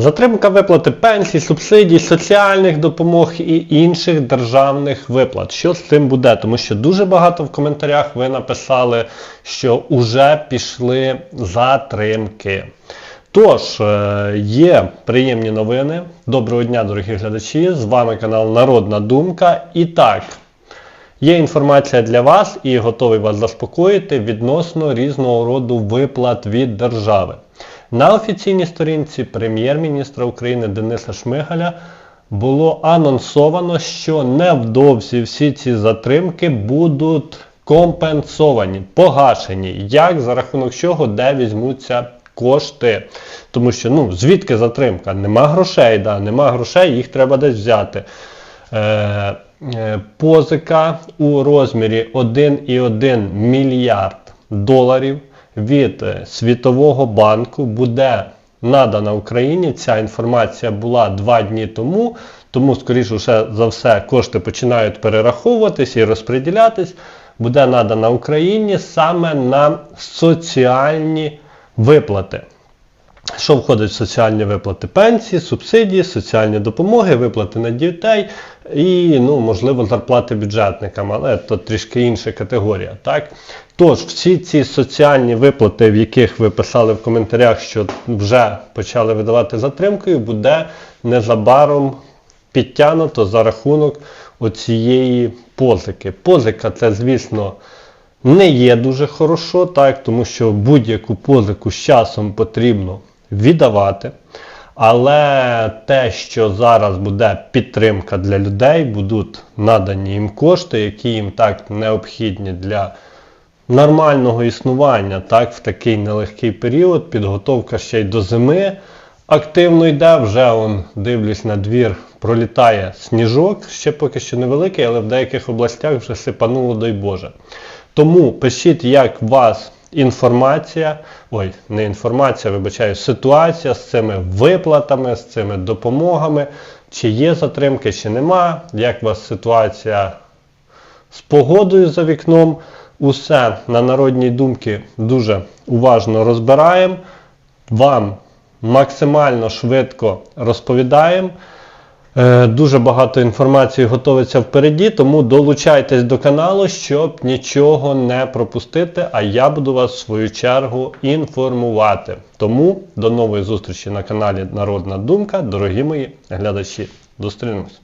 Затримка виплати пенсій, субсидій, соціальних допомог і інших державних виплат. Що з цим буде? Тому що дуже багато в коментарях ви написали, що вже пішли затримки. Тож, е, є приємні новини. Доброго дня, дорогі глядачі! З вами канал Народна Думка. І так, Є інформація для вас і готовий вас заспокоїти відносно різного роду виплат від держави. На офіційній сторінці прем'єр-міністра України Дениса Шмигаля було анонсовано, що невдовзі всі ці затримки будуть компенсовані, погашені. Як за рахунок чого, де візьмуться кошти. Тому що ну, звідки затримка? Нема грошей, да, нема грошей, їх треба десь взяти. Е, е, позика у розмірі 1,1 мільярд доларів від е, Світового банку буде надана Україні. Ця інформація була два дні тому, тому, скоріше за все, кошти починають перераховуватись і розподілятись. Буде надана Україні саме на соціальні виплати. Що входить в соціальні виплати? Пенсії, субсидії, соціальні допомоги, виплати на дітей і, ну, можливо, зарплати бюджетникам, але то трішки інша категорія. Так? Тож, всі ці соціальні виплати, в яких ви писали в коментарях, що вже почали видавати затримкою, буде незабаром підтягнуто за рахунок оцієї позики. Позика це, звісно, не є дуже хорошо, так, тому що будь-яку позику з часом потрібно віддавати. Але те, що зараз буде підтримка для людей, будуть надані їм кошти, які їм так необхідні для нормального існування, так, в такий нелегкий період, підготовка ще й до зими активно йде, вже он, дивлюсь на двір, пролітає сніжок, ще поки що невеликий, але в деяких областях вже сипануло, дай Боже. Тому пишіть, як вас інформація, ой, не інформація, вибачаю, ситуація з цими виплатами, з цими допомогами, чи є затримки, чи нема, як у вас ситуація з погодою за вікном. Усе на народній думки дуже уважно розбираємо. Вам максимально швидко розповідаємо. Е, Дуже багато інформації готується впереді, тому долучайтесь до каналу, щоб нічого не пропустити, а я буду вас в свою чергу інформувати. Тому до нової зустрічі на каналі Народна Думка, дорогі мої глядачі. Зустрінемось!